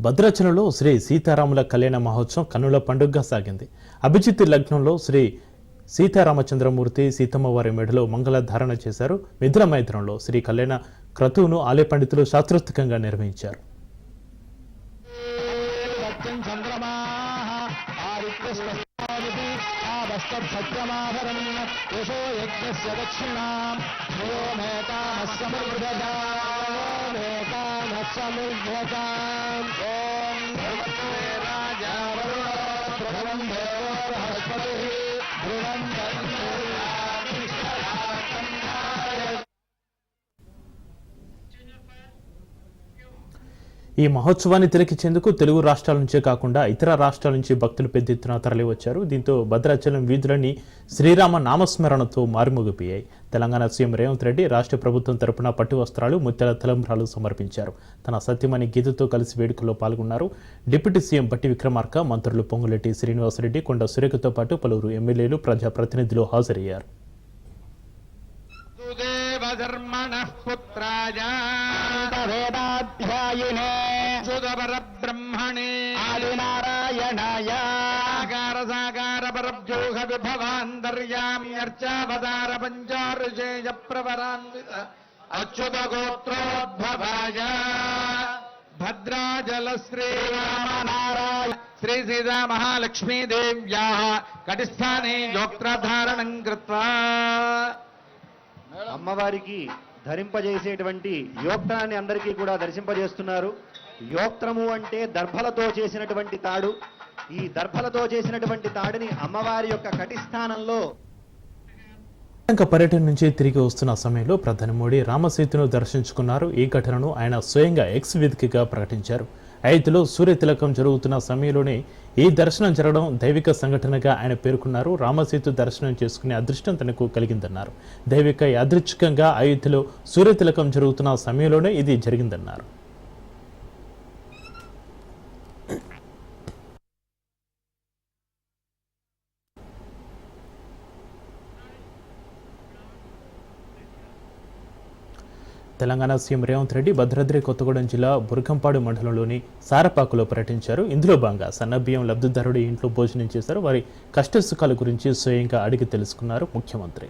భద్రాచలంలో శ్రీ సీతారాముల కళ్యాణ మహోత్సవం కన్నుల పండుగగా సాగింది. అభిజిత్ లగ్నంలో శ్రీ సీతారామచంద్రమూర్తి సీతమ్మ వారి మెడలో మంగళ ధారణ చేశారు. మిథున మైత్రంలో శ్రీ కళ్యాణ క్రతువును ఆలయ పండితులు శాస్త్రోక్తంగా నిర్వహించారు. దక్షిణాం कामसमुद्रताम् ఈ మహోత్సవాన్ని తిలకించేందుకు తెలుగు రాష్ట్రాల నుంచే కాకుండా ఇతర రాష్ట్రాల నుంచి భక్తులు పెద్ద ఎత్తున తరలివచ్చారు. దీంతో భద్రాచలం వీధులన్నీ శ్రీరామ నామస్మరణతో మారుమోగిపోయాయి. తెలంగాణ సీఎం రేవంత్ రెడ్డి రాష్ట్ర ప్రభుత్వం తరపున పట్టు వస్త్రాలు ముత్యాల తలంబ్రాలు సమర్పించారు. తన సత్యమణి గీతతో కలిసి వేడుకల్లో పాల్గొన్నారు. డిప్యూటీ సీఎం బట్టి విక్రమార్క మంత్రులు పొంగులెట్టి శ్రీనివాసరెడ్డి కొండ సురేఖతో పాటు పలువురు ఎమ్మెల్యేలు ప్రజాప్రతినిధులు హాజరయ్యారు. పుత్రాయ వేదాధ్యాయినే సుధపరబ్రహ్మణే ఆదినారాయణాయ. సాకార సాకార పరభ్యూహ విభవాంతర్యామ్యర్చావతార పంచారుషేయ ప్రవరాన్విత అచ్యుత గోత్రోద్భవాయ భద్రాచల శ్రీరామనారాయణ శ్రీ సీతా మహాలక్ష్మీ దేవ్యా కటిస్థానే యోక్త్రధారణం కృత్వా. అమ్మవారికి ధరింపజేసేటువంటి యోక్తాన్ని అందరికీ కూడా దర్శింపజేస్తున్నారు. యోక్త్రము అంటే దర్భలతో చేసినటువంటి తాడు. ఈ దర్భలతో చేసినటువంటి తాడుని అమ్మవారి యొక్క కటిస్థానంలో శ్రీలంక పర్యటన నుంచి తిరిగి వస్తున్న సమయంలో ప్రధాని మోడీ రామసేతును దర్శించుకున్నారు. ఈ ఘటనను ఆయన స్వయంగా ఎక్స్ వేదికగా ప్రకటించారు. ఐదులో సూర్య తిలకం జరుగుతున్న సమయంలోనే ఈ దర్శనం జరగడం దైవిక సంఘటనగా ఆయన పేర్కొన్నారు. రామసేతు దర్శనం చేసుకునే అదృష్టం తనకు కలిగిందన్నారు. దైవిక యాదృచ్ఛికంగా అయోధ్యలో సూర్య తిలకం జరుగుతున్న సమయంలోనే ఇది జరిగిందన్నారు. తెలంగాణ సీఎం రేవంత్ రెడ్డి భద్రాద్రి కొత్తగూడెం జిల్లా బురకంపాడు మండలంలోని సారపాకులో పర్యటించారు. ఇందులో భాగంగా సన్నబియ్యం లబ్ధిదారుడి ఇంట్లో భోజనం చేశారు. వారి కష్ట సుఖాల గురించి స్వయంగా అడిగి తెలుసుకున్నారు ముఖ్యమంత్రి.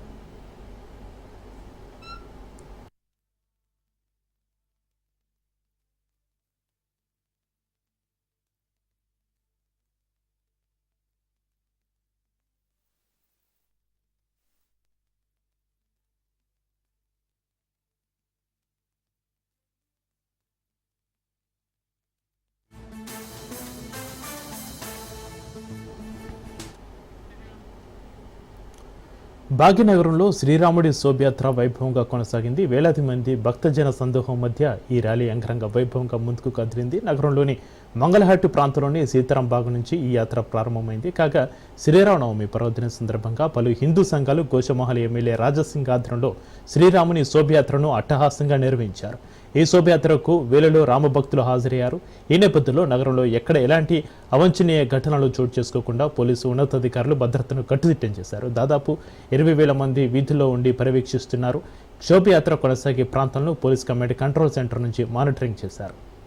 భాగ్యనగరంలో శ్రీరాముడి శోభయాత్ర వైభవంగా కొనసాగింది. వేలాది మంది భక్తజన సందోహం మధ్య ఈ ర్యాలీ అంగరంగ వైభవంగా ముందుకు కదిలింది. నగరంలోని మంగళహాటి ప్రాంతంలోని సీతారాం బాగు నుంచి ఈ యాత్ర ప్రారంభమైంది. కాగా శ్రీరామనవమి పర్వదిన సందర్భంగా పలు హిందూ సంఘాలు గోషమహల్ ఎమ్మెల్యే రాజసింగ్ ఆధ్వర్యంలో శ్రీరాముని శోభయాత్రను అట్టహాసంగా నిర్వహించారు. ఈ శోభయాత్రకు వేలలో రామభక్తులు హాజరయ్యారు. ఈ నేపథ్యంలో నగరంలో ఎక్కడ ఎలాంటి అవంఛనీయ ఘటనలు చోటు చేసుకోకుండా పోలీసు ఉన్నతాధికారులు భద్రతను కట్టుదిట్టం చేశారు. దాదాపు ఇరవై వేల మంది వీధిలో ఉండి పర్యవేక్షిస్తున్నారు. శోభయాత్ర కొనసాగే ప్రాంతంలో పోలీస్ కమాండ్ కంట్రోల్ సెంటర్ నుంచి మానిటరింగ్ చేశారు.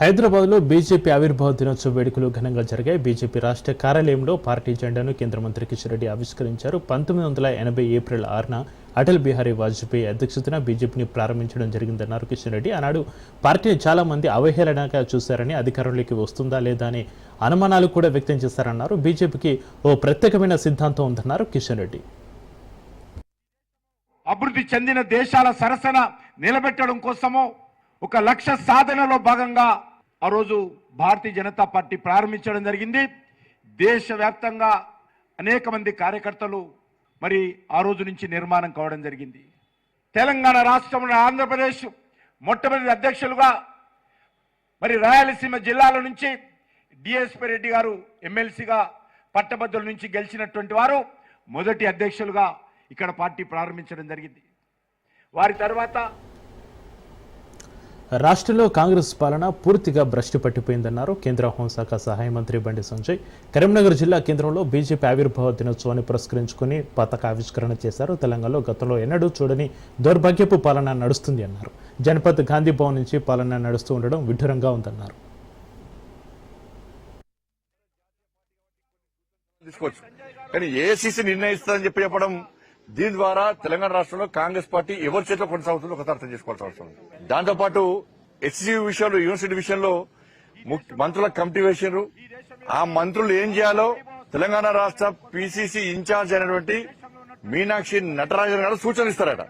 హైదరాబాద్లో బీజేపీ ఆవిర్భావ దినోత్సవ వేడుకలు ఘనంగా జరిగాయి. బీజేపీ రాష్ట్ర కార్యాలయంలో పార్టీ జెండాను కేంద్ర మంత్రి కిషన్ రెడ్డి ఆవిష్కరించారు. పంతొమ్మిది వందల ఎనభై ఏప్రిల్ ఆరున అటల్ బిహారీ వాజ్పేయి అధ్యక్షతన బీజేపీని ప్రారంభించడం జరిగిందన్నారు కిషన్ రెడ్డి. ఆనాడు పార్టీని చాలా మంది అవహేళనగా చూశారని అధికారంలోకి వస్తుందా లేదా అనే అనుమానాలు కూడా వ్యక్తం చేశారన్నారు. బీజేపీకి ఓ ప్రత్యేకమైన సిద్ధాంతం ఉందన్నారు కిషన్ రెడ్డి. అభివృద్ధి చెందిన దేశాల సరసన నిలబెట్టడం కోసము ఒక లక్ష్య సాధనలో భాగంగా ఆ రోజు భారతీయ జనతా పార్టీ ప్రారంభించడం జరిగింది. దేశవ్యాప్తంగా అనేక మంది కార్యకర్తలు మరి ఆ రోజు నుంచి నిర్మాణం కావడం జరిగింది. తెలంగాణ రాష్ట్రంలో ఆంధ్రప్రదేశ్ మొట్టమొదటి అధ్యక్షులుగా మరి రాయలసీమ జిల్లాల నుంచి డిఎస్పి రెడ్డి గారు ఎమ్మెల్సీగా పట్టభద్రుల నుంచి గెలిచినటువంటి వారు మొదటి అధ్యక్షులుగా ఇక్కడ పార్టీ ప్రారంభించడం జరిగింది. వారి తర్వాత రాష్ట్రంలో కాంగ్రెస్ పాలన పూర్తిగా భ్రష్టు పట్టిపోయిందన్నారు. కేంద్ర హోంశాఖ సహాయ మంత్రి బండి సంజయ్. కరీంనగర్ జిల్లా కేంద్రంలో బీజేపీ ఆవిర్భావ దినోత్సవాన్ని పురస్కరించుకుని పతాక ఆవిష్కరణ చేశారు. తెలంగాణలో గతంలో ఎన్నడూ చూడని దౌర్భాగ్యపు పాలన నడుస్తుంది అన్నారు. జనపద్ గాంధీ భవన్ నుంచి పాలన నడుస్తూ ఉండడం విడ్డూరంగా ఉందన్నారు. తీసుకోవచ్చు. కానీ ఏసీసీ నిర్ణయిస్తుందని చెప్పి చెప్పడం దీని ద్వారా తెలంగాణ రాష్ట్రంలో కాంగ్రెస్ పార్టీ ఎవరి చేతిలో కొనసాగుతుందో ఒకసారి అర్థం చేసుకోవాల్సిన అవసరం ఉంది. దాంతో పాటు విషయంలో యూనివర్సిటీ విషయంలో ముఖ్య- మంత్రుల కమిటీ వేసారు ఆ మంత్రులు ఏం చేయాలో తెలంగాణ రాష్ట్ర పిసిసి ఇన్ఛార్జ్ అయినటువంటి మీనాక్షి నటరాజన్ గారు సూచనలు ఇస్తారట.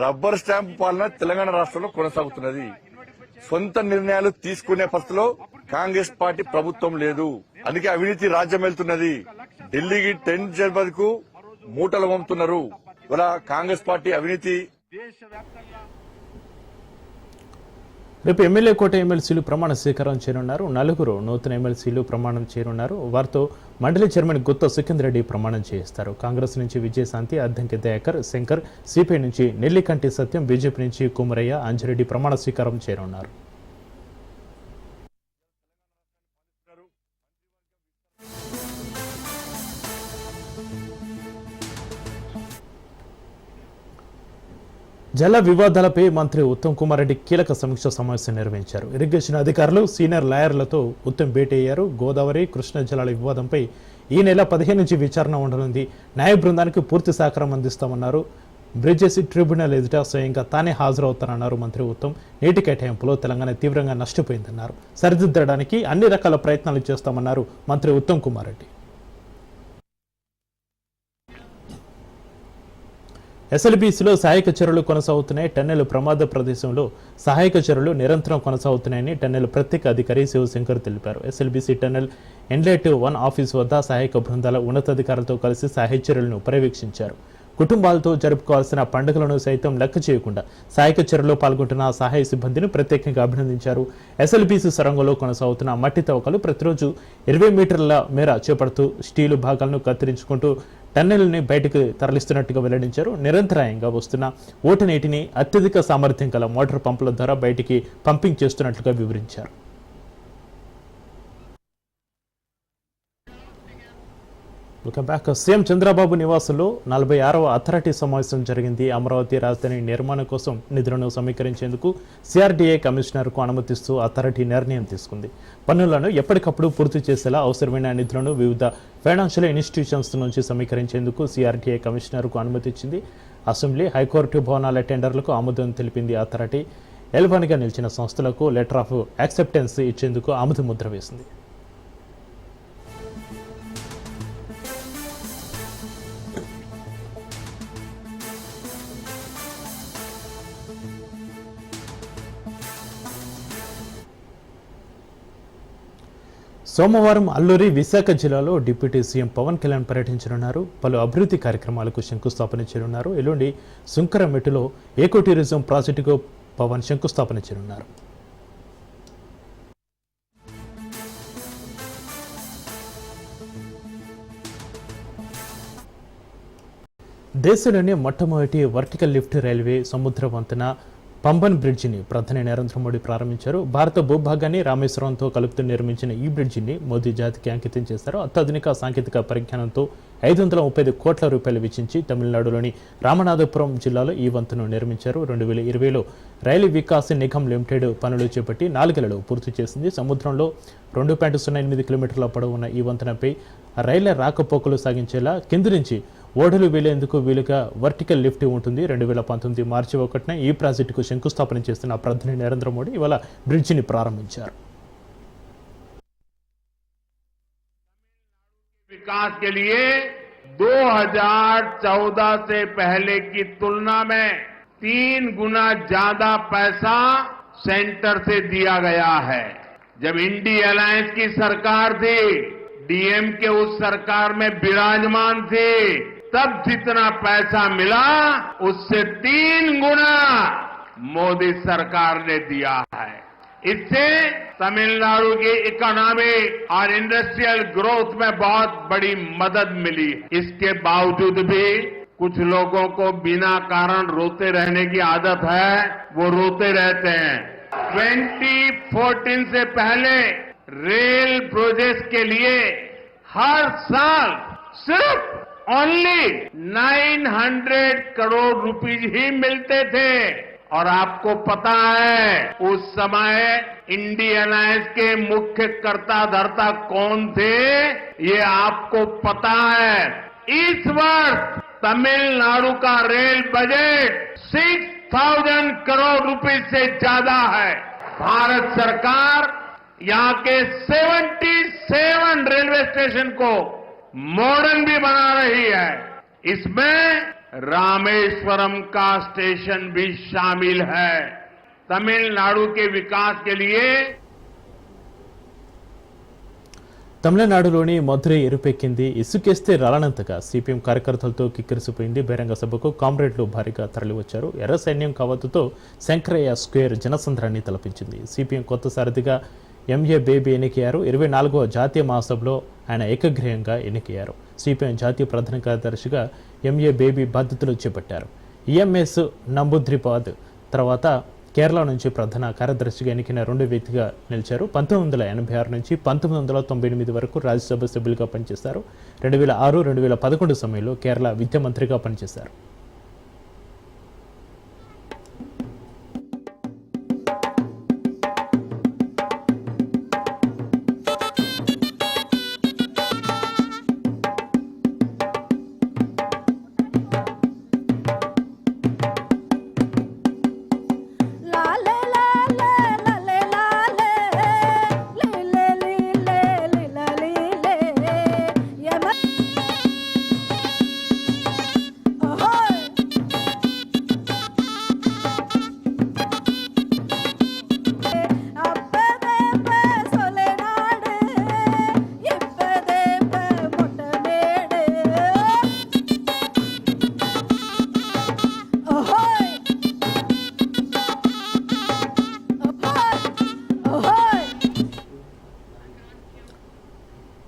రబ్బర్ స్టాంప్ పాలన తెలంగాణ రాష్ట్రంలో కొనసాగుతున్నది. సొంత నిర్ణయాలు తీసుకునే పరిస్థితిలో కాంగ్రెస్ పార్టీ ప్రభుత్వం లేదు. అందుకే అవినీతి రాజ్యం వెళ్తున్నది. ఢిల్లీకి టెన్ జనవరి కు మూటలు పంపుతున్నారు ఇవాళ కాంగ్రెస్ పార్టీ అవినీతి. రేపు ఎమ్మెల్యే కోట ఎమ్మెల్సీలు ప్రమాణ స్వీకారం చేయనున్నారు. నలుగురు నూతన ఎమ్మెల్సీలు ప్రమాణం చేయనున్నారు. వారితో మండలి చైర్మన్ గుత్త సికింద్ రెడ్డి ప్రమాణం చేయిస్తారు కాంగ్రెస్ నుంచి విజయశాంతి అద్దంకి దయాకర్ శంకర్ సిపిఐ నుంచి నెల్లికంటి సత్యం బీజేపీ నుంచి కుమరయ్య అంజిరెడ్డి ప్రమాణ స్వీకారం చేయనున్నారు. జల వివాదాలపై మంత్రి ఉత్తమ్ కుమార్ రెడ్డి కీలక సమీక్ష సమావేశం నిర్వహించారు. ఇరిగేషన్ అధికారులు సీనియర్ లాయర్లతో ఉత్తమ్ భేటీ అయ్యారు. గోదావరి కృష్ణా జలాల వివాదంపై ఈ నెల పదిహేను నుంచి విచారణ ఉండనుంది. న్యాయ బృందానికి పూర్తి సహకారం అందిస్తామన్నారు. బ్రిడ్జెస్ ట్రిబ్యునల్ ఎదుట స్వయంగా తానే హాజరవుతానన్నారు మంత్రి ఉత్తమ్. నీటి కేటాయింపులో తెలంగాణ తీవ్రంగా నష్టపోయిందన్నారు. సరిదిద్దడానికి అన్ని రకాల ప్రయత్నాలు చేస్తామన్నారు మంత్రి ఉత్తమ్ కుమార్ రెడ్డి. ఎస్ఎల్బీసీలో సహాయక చర్యలు కొనసాగుతున్నాయి. టెన్నెల్ ప్రమాద ప్రదేశంలో సహాయక చర్యలు నిరంతరం కొనసాగుతున్నాయని టెన్నెల్ ప్రత్యేక అధికారి శివశంకర్ తెలిపారు. SLBC tunnel inlet one office వద్ద సహాయక బృందాల ఉన్నతాధికారులతో కలిసి సహాయ చర్యలను పర్యవేక్షించారు. కుటుంబాలతో జరుపుకోవాల్సిన పండుగలను సైతం లెక్క చేయకుండా సహాయక చర్యలో పాల్గొంటున్న సహాయ సిబ్బందిని ప్రత్యేకంగా అభినందించారు. ఎస్ఎల్బీసీ సొరంగంలో కొనసాగుతున్న మట్టి తవ్వకాలు ప్రతిరోజు ఇరవై మీటర్ల మేర చేపడుతూ స్టీలు భాగాలను కత్తిరించుకుంటూ టన్నెల్ని బయటకు తరలిస్తున్నట్టుగా వెల్లడించారు. నిరంతరాయంగా వస్తున్న ఓటు నీటిని అత్యధిక సామర్థ్యం గల మోటార్ పంపుల ద్వారా బయటికి పంపింగ్ చేస్తున్నట్లుగా వివరించారు. Welcome back. సీఎం చంద్రబాబు నివాసంలో నలభై ఆరవ అథారిటీ సమావేశం జరిగింది. అమరావతి రాజధాని నిర్మాణం కోసం నిధులను సమీకరించేందుకు సిఆర్డీఏ కమిషనర్కు అనుమతిస్తూ అథారిటీ నిర్ణయం తీసుకుంది. పనులను ఎప్పటికప్పుడు పూర్తి చేసేలా అవసరమైన నిధులను వివిధ ఫైనాన్షియల్ ఇన్స్టిట్యూషన్స్ నుంచి సమీకరించేందుకు సిఆర్డీఏ కమిషనర్కు అనుమతి ఇచ్చింది. అసెంబ్లీ హైకోర్టు భవనాల టెండర్లకు ఆమోదం తెలిపింది అథారిటీ. ఎల్వన్గా నిలిచిన సంస్థలకు లెటర్ ఆఫ్ యాక్సెప్టెన్స్ ఇచ్చేందుకు ఆమోద ముద్ర వేసింది. సోమవారం అల్లూరి విశాఖ జిల్లాలో డిప్యూటీ సీఎం పవన్ కళ్యాణ్ పర్యటించనున్నారు. పలు అభివృద్ధి కార్యక్రమాలకు శంకుస్థాపన చేయనున్నారు. ఎల్లుండి సుంకరమెట్టులో ఏకో టూరిజం ప్రాజెక్టుకు పవన్ శంకుస్థాపన చేయనున్నారు. దేశంలోనే మొట్టమొదటి వర్టికల్ లిఫ్ట్ రైల్వే సముద్ర వంతెన పంబన్ బ్రిడ్జిని ప్రధాని నరేంద్ర మోడీ ప్రారంభించారు. భారత భూభాగాన్ని రామేశ్వరంతో కలుపుతూ నిర్మించిన ఈ బ్రిడ్జిని మోదీ జాతికి అంకితం చేశారు. అత్యాధునిక సాంకేతిక పరిజ్ఞానంతో ఐదు వందల ముప్పై ఐదు కోట్ల రూపాయలు వెచ్చించి తమిళనాడులోని రామనాథపురం జిల్లాలో ఈ వంతెను నిర్మించారు. రెండు వేల ఇరవైలో రైలు వికాస్ నిగమ్ లిమిటెడ్ పనులు చేపట్టి నాలుగేళ్ళలో పూర్తి చేసింది. సముద్రంలో రెండు పాయింట్ సున్నా ఎనిమిది కిలోమీటర్ల పొడవున్న ఈ వంతెనపై రైళ్ళ రాకపోకలు సాగించేలా కింది నుంచి ఓడలు వెళ్లేందుకు వీలుగా వర్టికల్ లిఫ్ట్ ఉంటుంది రెండు వేల పంతొమ్మిది మార్చి ఒకటిన ఈ ప్రాజెక్టుకు శంకుస్థాపన చేస్తున్న ప్రధాని నరేంద్ర మోడీ ఇవాళ బ్రిడ్జిని ప్రారంభించారు विकास के लिए 2014 से पहले की तुलना में तीन गुना ज्यादा पैसा सेंटर से दिया गया है जब इंडी अलायंस की सरकार थी डीएम के उस सरकार में विराजमान थे तब जितना पैसा मिला, उससे तीन गुना मोदी सरकार ने दिया है। इससे तमिलनाडु की इकोनॉमी और इंडस्ट्रियल ग्रोथ में बहुत बड़ी मदद मिली। इसके बावजूद भी कुछ लोगों को बिना कारण रोते रहने की आदत है, वो रोते रहते हैं। 2014 से पहले रेल प्रोजेक्ट के लिए हर साल सिर्फ़ ओनली 900 करोड़ रुपीज़ ही मिलते थे। और आपको पता है, उस समय इंडियन अलायंस के मुख्य कर्ता धर्ता कौन थे? ये आपको पता है। इस वर्ष तमिलनाडु का rail budget six thousand crore रुपए से ज़्यादा है। भारत सरकार यहाँ के 77 रेलवे स्टेशन को मॉडर्न भी बना रही है इसमें रामेश्वरम का स्टेशन भी शामिल है तमिलनाडु के विकास के लिए తమిళనాడులోని మధురై ఎరుపెక్కింది ఇసుకేస్తే రాలనంతగా సిపిఎం కార్యకర్తలతో కిక్కిరిసిపోయింది బహిరంగ సభకు కామ్రేడ్లు భారీగా తరలివచ్చారు ఎర్ర సైన్యం కవత్తుతో శంకరయ్య స్క్వేర్ జనసంద్రాన్ని తలపించింది సిపిఎం కొత్త సారథిగా ఎంఏ బేబీ ఎన్నికయ్యారు. ఇరవై నాలుగవ జాతీయ మహాసభలో ఆయన ఏకగ్రీయంగా ఎన్నికయ్యారు. సిపిఎం జాతీయ ప్రధాన కార్యదర్శిగా ఎంఏ బేబీ బాధ్యతలు చేపట్టారు. ఈఎంఎస్ నంబుద్రిపాద్ తర్వాత కేరళ నుంచి ప్రధాన కార్యదర్శిగా ఎన్నికైన రెండో వ్యక్తిగా నిలిచారు. పంతొమ్మిది వందల ఎనభై ఆరు నుంచి పంతొమ్మిది వందల తొంభై ఎనిమిది వరకు రాజ్యసభ సభ్యులుగా పనిచేశారు రెండు వేల ఆరు రెండు వేల పదకొండు సమయంలో కేరళ విద్యామంత్రిగా పనిచేశారు.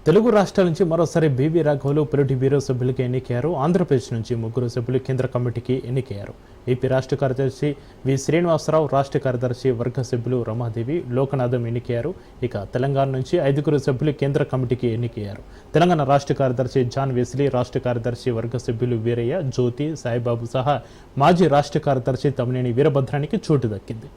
తెలుగు రాష్ట్రాల నుంచి మరోసారి బీవీ రాఘవులు పొలిటి బ్యూరో సభ్యులకు ఎన్నికయ్యారు. ఆంధ్రప్రదేశ్ నుంచి ముగ్గురు సభ్యులు కేంద్ర కమిటీకి ఎన్నికయ్యారు. ఏపీ రాష్ట్ర కార్యదర్శి వి. శ్రీనివాసరావు రాష్ట్ర కార్యదర్శి వర్గ సభ్యులు రమాదేవి లోకనాథం ఎన్నికయ్యారు. ఇక తెలంగాణ నుంచి ఐదుగురు సభ్యులు కేంద్ర కమిటీకి ఎన్నికయ్యారు. తెలంగాణ రాష్ట్ర కార్యదర్శి జాన్ వెస్లీ రాష్ట్ర కార్యదర్శి వర్గ సభ్యులు వీరయ్య జ్యోతి సాయిబాబు సహా మాజీ రాష్ట్ర కార్యదర్శి తమ్మినేని వీరభద్రానికి చోటు దక్కింది.